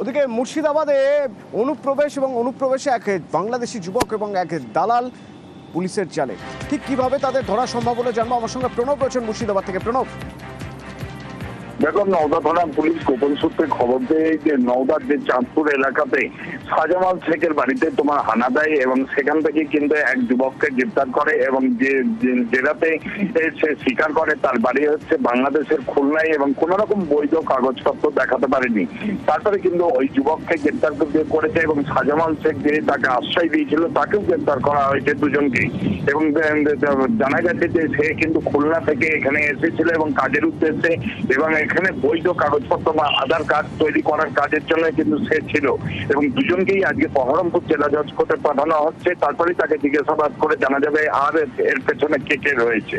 ওদিকে মুর্শিদাবাদে অনুপ্রবেশ এবং অনুপ্রবেশে এক বাংলাদেশি যুবক এবং এক দালাল পুলিশের চালে ঠিক কীভাবে তাদের ধরা সম্ভব বলে জানব। আমার সঙ্গে প্রণব রয়েছেন মুর্শিদাবাদ থেকে। প্রণব। দেখো নওদা থানা পুলিশ গোপন সূত্রে খবর পেয়ে যে নওদার যে চাঁদপুর এলাকাতে শাহজামাল শেখের বাড়িতে তোমার হানা দেয় এবং সেখান থেকে কিন্তু এক যুবককে গ্রেপ্তার করে এবং যে জেলাতে সে স্বীকার করে তার বাড়ি হচ্ছে বাংলাদেশের খুলনায় এবং কোন রকম বৈধ কাগজপত্র দেখাতে পারেনি। তারপরে কিন্তু ওই যুবককে গ্রেপ্তার করেছে এবং শাহজামাল শেখ যে তাকে আশ্রয় দিয়েছিল, তাকেও গ্রেপ্তার করা হয়েছে দুজনকে এবং জানা গেছে যে সে কিন্তু খুলনা থেকে এখানে এসেছিল এবং কাজের উদ্দেশ্যে এবং এখানে বৈধ কাগজপত্র বা আধার কার্ড তৈরি করার কাজের জন্য কিন্তু সে ছিল। এবং দুজনকেই আজকে বহরমপুর জেলা জজ কোর্টে পাঠানো হচ্ছে। তারপরে তাকে জিজ্ঞাসাবাদ করে জানা যাবে আর এর পেছনে কে কে রয়েছে।